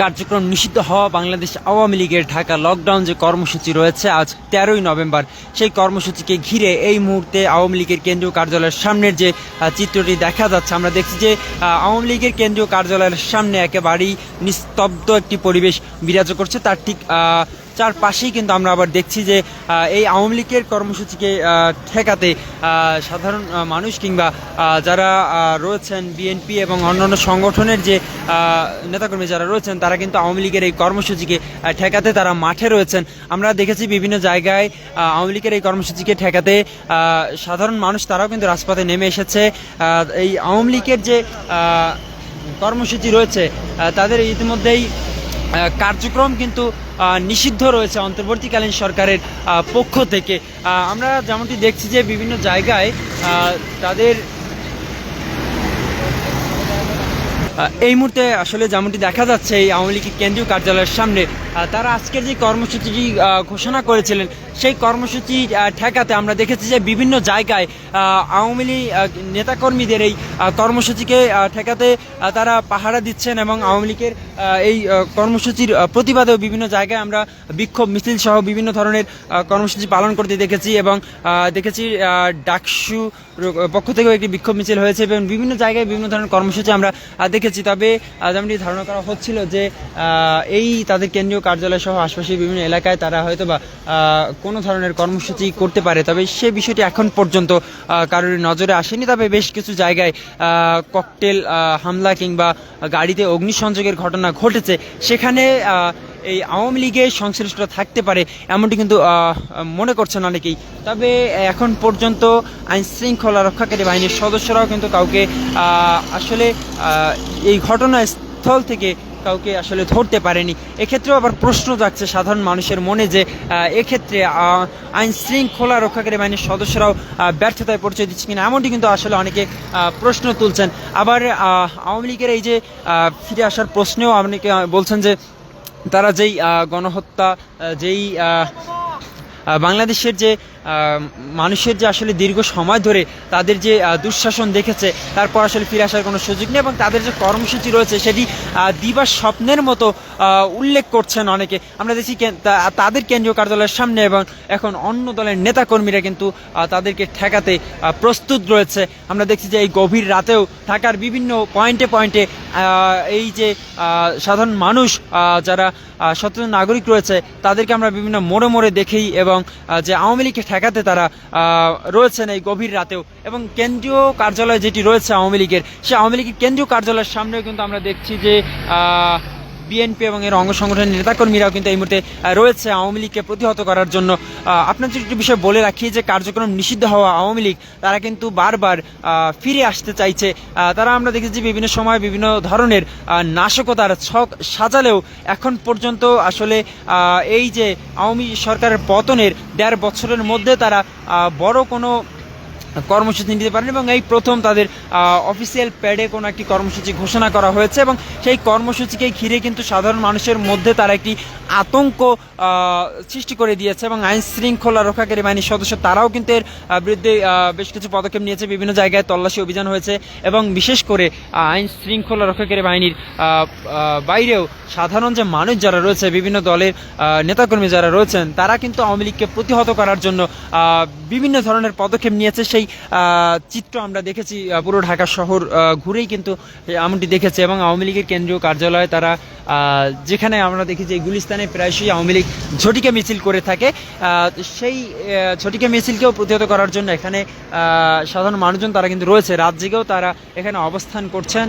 কার্যক্রম নিষিদ্ধ হওয়া বাংলাদেশ আওয়ামী লীগের ঢাকা লকডাউন যে কর্মসূচি রয়েছে আজ তেরোই নভেম্বর, সেই কর্মসূচিকে ঘিরে এই মুহূর্তে আওয়ামী লীগের কেন্দ্রীয় কার্যালয়ের সামনের যে চিত্রটি দেখা যাচ্ছে, আমরা দেখছি যে আওয়ামী লীগের কেন্দ্রীয় কার্যালয়ের সামনে একেবারেই নিস্তব্ধ একটি পরিবেশ বিরাজ করছে। তার ঠিক চারপাশেই কিন্তু আমরা আবার দেখছি যে এই আওয়ামী লীগের কর্মসূচিকে ঠেকাতে সাধারণ মানুষ কিংবা যারা রয়েছেন বিএনপি এবং অন্যান্য সংগঠনের যে নেতাকর্মী যারা রয়েছেন, তারা কিন্তু আওয়ামী লীগের এই কর্মসূচিকে ঠেকাতে তারা মাঠে রয়েছেন। আমরা দেখেছি বিভিন্ন জায়গায় আওয়ামী লীগের এই কর্মসূচিকে ঠেকাতে সাধারণ মানুষ তারাও কিন্তু রাজপথে নেমে এসেছে। এই আওয়ামী লীগের যে কর্মসূচি রয়েছে তাদের ইতিমধ্যেই কার্যক্রম কিন্তু নিষিদ্ধ রয়েছে অন্তর্বর্তীকালীন সরকারের পক্ষ থেকে। আমরা যেমনটি দেখছি যে বিভিন্ন জায়গায় তাদের এই মুহূর্তে আসলে যেমনটি দেখা যাচ্ছে, এই আওয়ামী লীগের কেন্দ্রীয় কার্যালয়ের সামনে তারা আজকের যে কর্মসূচিটি ঘোষণা করেছিলেন, সেই কর্মসূচি ঠেকাতে আমরা দেখেছি যে বিভিন্ন জায়গায় আওয়ামী লীগ নেতাকর্মীদের এই কর্মসূচিকে ঠেকাতে তারা পাহারা দিচ্ছেন এবং আওয়ামী লীগের এই কর্মসূচির প্রতিবাদেও বিভিন্ন জায়গায় আমরা বিক্ষোভ মিছিল সহ বিভিন্ন ধরনের কর্মসূচি পালন করতে দেখেছি এবং দেখেছি ডাকসু পক্ষ থেকেও একটি বিক্ষোভ মিছিল হয়েছে এবং বিভিন্ন জায়গায় বিভিন্ন ধরনের কর্মসূচি আমরা দেখেছি। তবে যেমনটি ধারণা করা হচ্ছিল যে এই তাদের কেন্দ্রীয় কার্যালয় সহ আশপাশের বিভিন্ন এলাকায় তারা হয়তো বা কোনো ধরনের কর্মসূচি করতে পারে। তবে সে বিষয়টি এখন পর্যন্ত কারোর নজরে আসেনি। তবে বেশ কিছু জায়গায় ককটেল হামলা কিংবা গাড়িতে অগ্নিসংযোগের ঘটনা ঘটেছে। সেখানে এই আওয়ামী লীগের সংশ্লিষ্টতা থাকতে পারে এমনটি কিন্তু মনে করছেন অনেকেই। তবে এখন পর্যন্ত আইন শৃঙ্খলা রক্ষাকারী বাহিনীর সদস্যরাও কিন্তু কাউকে আসলে এই ঘটনাস্থল থেকে কাউকে আসলে ধরতে পারেনি। এক্ষেত্রেও আবার প্রশ্ন জাগছে সাধারণ মানুষের মনে যে এক্ষেত্রে আইন শৃঙ্খলা রক্ষাকারী বাহিনীর সদস্যরাও ব্যর্থতায় পরিচয় দিচ্ছে কিনা এমনটি কিন্তু আসলে অনেকে প্রশ্ন তুলছেন। আবার আওয়ামী লীগের এই যে ফিরে আসার প্রশ্নেও অনেকে বলছেন যে, তারা যেই গণহত্যা যেই বাংলাদেশের যে মানুষের যে আসলে দীর্ঘ সময় ধরে তাদের যে দুঃশাসন দেখেছে, তারপর আসলে ফিরে আসার কোনো সুযোগ নেই এবং তাদের যে কর্মসূচি রয়েছে সেটি দিবার স্বপ্নের মতো উল্লেখ করছেন অনেকে। আমরা দেখছি তাদের কেন্দ্রীয় কার্যালয়ের সামনে এবং এখন অন্য দলের নেতাকর্মীরা কিন্তু তাদেরকে ঠেকাতে প্রস্তুত রয়েছে। আমরা দেখছি যে এই গভীর রাতেও ঢাকার বিভিন্ন পয়েন্টে পয়েন্টে এই যে সাধারণ মানুষ যারা সচেতন নাগরিক রয়েছে, তাদেরকে আমরা বিভিন্ন মোড়ে মোড়ে দেখেই এবং যে আওয়ামী লীগকে ঠেকাতে তারা রয়েছেন এই গভীর রাতেও। এবং কেন্দ্রীয় কার্যালয় যেটি রয়েছে আওয়ামী লীগের সে আওয়ামী লীগের কেন্দ্রীয় কার্যালয়ের সামনেও কিন্তু আমরা দেখছি যে বিএনপি এবং এর অঙ্গ সংগঠনের নেতাকর্মীরাও কিন্তু এই মুহূর্তে রয়েছে আওয়ামী লীগকে প্রতিহত করার জন্য। আপনাদের একটি বিষয় বলে রাখি যে কার্যক্রম নিষিদ্ধ হওয়া আওয়ামী লীগ, তারা কিন্তু বারবার ফিরে আসতে চাইছে। তারা আমরা দেখেছি বিভিন্ন সময় বিভিন্ন ধরনের নাশকতার ছক সাজালেও এখন পর্যন্ত আসলে এই যে আওয়ামী সরকারের পতনের দেড় বছরের মধ্যে তারা বড় কোনো কর্মসূচি নিতে পারেন এবং এই প্রথম তাদের অফিসিয়াল প্যাডে কোনো একটি কর্মসূচি ঘোষণা করা হয়েছে এবং সেই কর্মসূচিকে ঘিরে কিন্তু সাধারণ মানুষের মধ্যে তারা একটি আতঙ্ক সৃষ্টি করে দিয়েছে এবং আইন শৃঙ্খলা রক্ষাকারী বাহিনীর সদস্য তারাও কিন্তু এর বিরুদ্ধে বেশ কিছু পদক্ষেপ নিয়েছে, বিভিন্ন জায়গায় তল্লাশি অভিযান হয়েছে এবং বিশেষ করে আইন শৃঙ্খলা রক্ষাকারী বাহিনীর বাইরেও সাধারণ যে মানুষ যারা রয়েছে, বিভিন্ন দলের নেতাকর্মী যারা রয়েছেন, তারা কিন্তু আওয়ামী লীগকে প্রতিহত করার জন্য বিভিন্ন ধরনের পদক্ষেপ নিয়েছে। সেই আহ, চিত্র আমরা দেখেছি পুরো ঢাকা শহর ঘুরেই কিন্তু এমনটি দেখেছে এবং আওয়ামী লীগের কেন্দ্রীয় কার্যালয়ে তারা যেখানে আমরা দেখি যে গুলিস্তানে প্রায়শই আওয়ামী লীগ ঝটিকা মিছিল করে থাকে। সেই ঝটিকে মিছিলকেও প্রতিহত করার জন্য এখানে সাধারণ মানুষজন তারা কিন্তু রয়েছে। রাত জেগেও তারা এখানে অবস্থান করছেন।